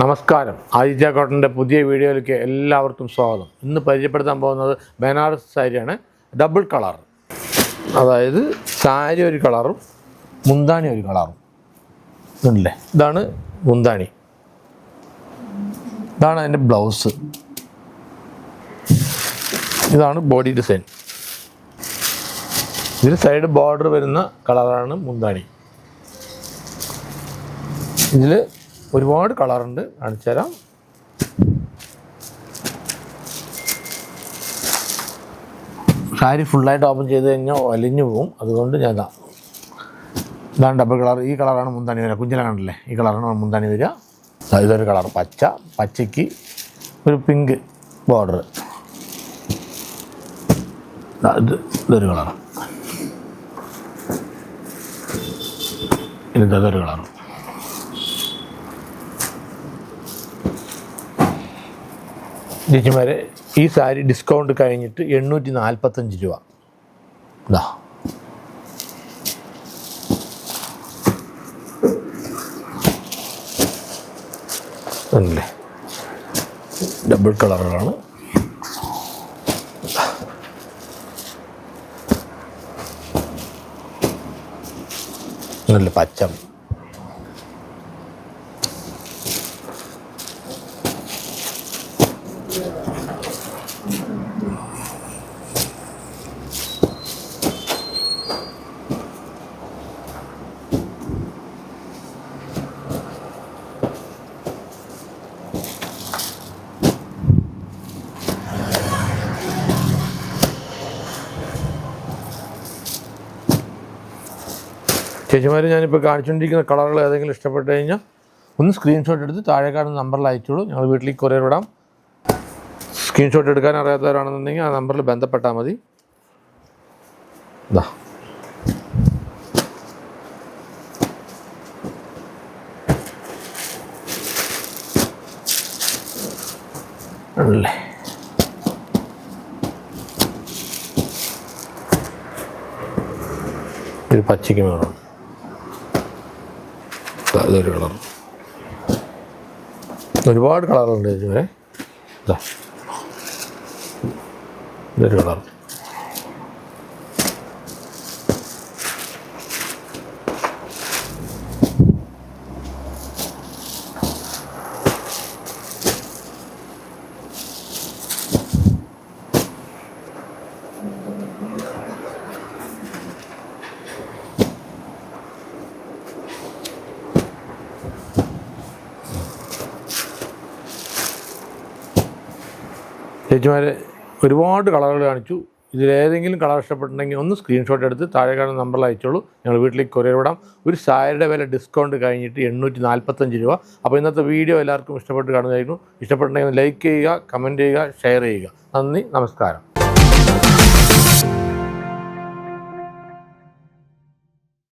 നമസ്കാരം. ആദിത്യ കോട്ടന്റെ പുതിയ വീഡിയോയിലേക്ക് എല്ലാവർക്കും സ്വാഗതം. ഇന്ന് പരിചയപ്പെടുത്താൻ പോകുന്നത് ബനാറസ് സാരിയാണ്. Double colour. അതായത് സാരി ഒരു കളറും മുന്താണി ഒരു കളറും. ഇതുണ്ടല്ലേ? ഇതാണ് മുന്താണി. ഇതാണ് അതിന്റെ ബ്ലൗസ്. ഇതാണ് ബോഡി ഡിസൈൻ. ഇതിൽ സൈഡ് ബോർഡർ വരുന്ന കളറാണ് മുന്താണി. ഇതിൽ ഒരുപാട് കളറുണ്ട്. കാണിച്ചു തരാം. സാരി ഫുള്ളായിട്ട് ഓപ്പൺ ചെയ്ത് കഴിഞ്ഞാൽ വലിഞ്ഞു പോകും അതുകൊണ്ട് ഞാൻ ഇതാ. ഇതാണ് ഡബിൾ കളർ ഈ കളറാണ് മുന്താണി വരിക. കുഞ്ഞില കണ്ടല്ലേ? ഈ കളറാണ് മുന്താണി വരിക. ഇതൊരു കളർ. പച്ച പച്ചയ്ക്ക് ഒരു പിങ്ക് ബോർഡർ ഇത് ഇതൊരു കളർ. ഇതൊരു കളർ. ചേച്ചിമാരെ ഈ സാരി ഡിസ്കൗണ്ട് കഴിഞ്ഞിട്ട് എണ്ണൂറ്റി നാൽപ്പത്തഞ്ച് രൂപ ഇതാ അല്ലേ ഡബിൾ കളറുകളാണ് നല്ല പച്ച? ചേച്ചിമാർ ഞാനിപ്പോൾ കാണിച്ചുകൊണ്ടിരിക്കുന്ന കളറുകൾ ഏതെങ്കിലും ഇഷ്ടപ്പെട്ട് കഴിഞ്ഞാൽ ഒന്ന് സ്ക്രീൻഷോട്ട് എടുത്ത് താഴെ കാണുന്ന നമ്പറിൽ അയച്ചോളൂ. ഞങ്ങൾ വീട്ടിലേക്ക് കൊറിയർ വിടാം. സ്ക്രീൻഷോട്ട് എടുക്കാൻ അറിയാത്തവരാണെന്നുണ്ടെങ്കിൽ ആ നമ്പറിൽ ബന്ധപ്പെട്ടാൽ മതി. ഇതാ ഒരു പച്ചയ്ക്ക് വേണം ഇതൊരു കളർ ഒരുപാട് കളറുണ്ട് ഇതിന്. ഇതാ ഇതൊരു കളർ. ചേച്ചിമാരെ ഒരുപാട് കളറുകൾ കാണിച്ചു. ഇതിലേതെങ്കിലും കളർ ഇഷ്ടപ്പെട്ടുണ്ടെങ്കിൽ ഒന്ന് സ്ക്രീൻഷോട്ട് എടുത്ത് താഴെ കാണുന്ന നമ്പറിൽ അയച്ചോളൂ. ഞങ്ങൾ വീട്ടിലേക്ക് കൊറിയർ വിടാം. ഒരു സാരിയുടെ വില ഡിസ്കൗണ്ട് കഴിഞ്ഞിട്ട് എണ്ണൂറ്റി നാൽപ്പത്തഞ്ച് രൂപ. അപ്പോൾ ഇന്നത്തെ വീഡിയോ എല്ലാവർക്കും ഇഷ്ടപ്പെട്ട് കാണുന്നതായിരുന്നു ഇഷ്ടപ്പെട്ടുണ്ടെങ്കിൽ ലൈക്ക് ചെയ്യുക കമന്റ് ചെയ്യുക ഷെയർ ചെയ്യുക. നന്ദി നമസ്കാരം.